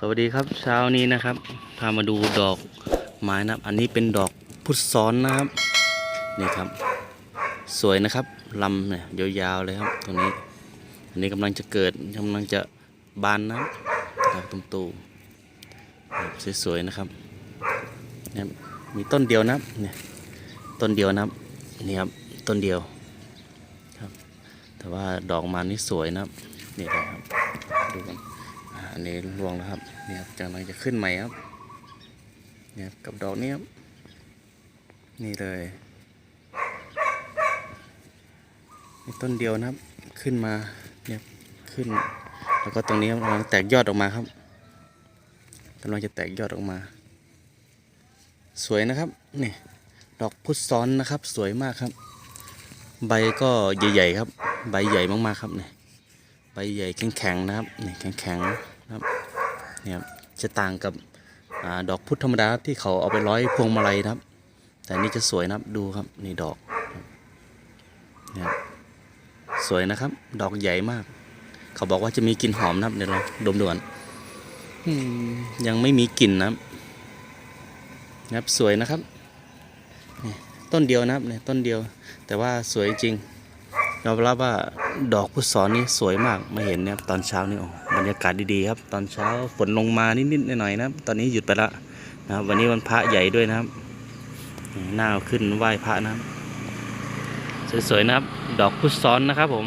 สวัสดีครับเช้านี้นะครับ พามาดูดอกไม้นะครับ อันนี้เป็นดอกพุทธซ้อนนะครับ นี่ครับ สวยนะครับลำเนี่ยยาวๆเลยครับตรงนี้ อันนี้กำลังจะเกิดกำลังจะบานนะครับดอกตุ้มตูสวยๆนะครับเนี่ยมีต้นเดียวนะเนี่ยต้นเดียวนะนี่ครับต้นเดียวครับ แต่ว่าดอกมันนี่สวยนะนี่เลยครับดูกัน อันนี้รวงแล้วครับเนี่ยครับกำลังจะขึ้นใหม่ครับเนี่ยครับกับดอกนี้ครับนี่เลยต้นเดียวนะครับขึ้นมาเนี่ยขึ้น แล้วก็ตรงนี้ครับกำลังแตกยอดออกมาครับกำลังจะแตกยอดออกมา สวยนะครับนี่ดอกพุทธซ้อนนะครับ สวยมากครับ ใบก็ใหญ่ๆครับ ใบใหญ่มากๆครับเนี่ยใบใหญ่แข็งๆนะครับนี่แข็งๆ นะครับเนี่ยครับจะต่างกับอดอกพุทธธรรมดาที่เขาเอาไปร้อยพวงมาลัยนะครับ แต่นี่จะสวยนะครับดูครับนี่ดอกเนี่ยครับสวยนะครับ ดอกใหญ่มาก เขาบอกว่าจะมีกลิ่นหอมนะครับเดี๋ยวเราดมด่วนยังไม่มีกลิ่นนะครับนะครับสวยนะครับต้นเดียวนะครับเนี่ยต้นเดียว แต่ว่าสวยจริง ยอมรับว่าดอกพุทธศรนี่สวยมากมาเห็นเนี่ยตอนเช้านี่โอ้บรรยากาศดีๆครับ ตอนเช้าฝนลงมานิดๆหน่อยๆนะตอนนี้หยุดไปแล้วนะครับ วันนี้วันพระใหญ่ด้วยนะครับหน้าขึ้นไหว้พระนะครับ สวยๆนะครับ ดอกพุทธศรนะครับผม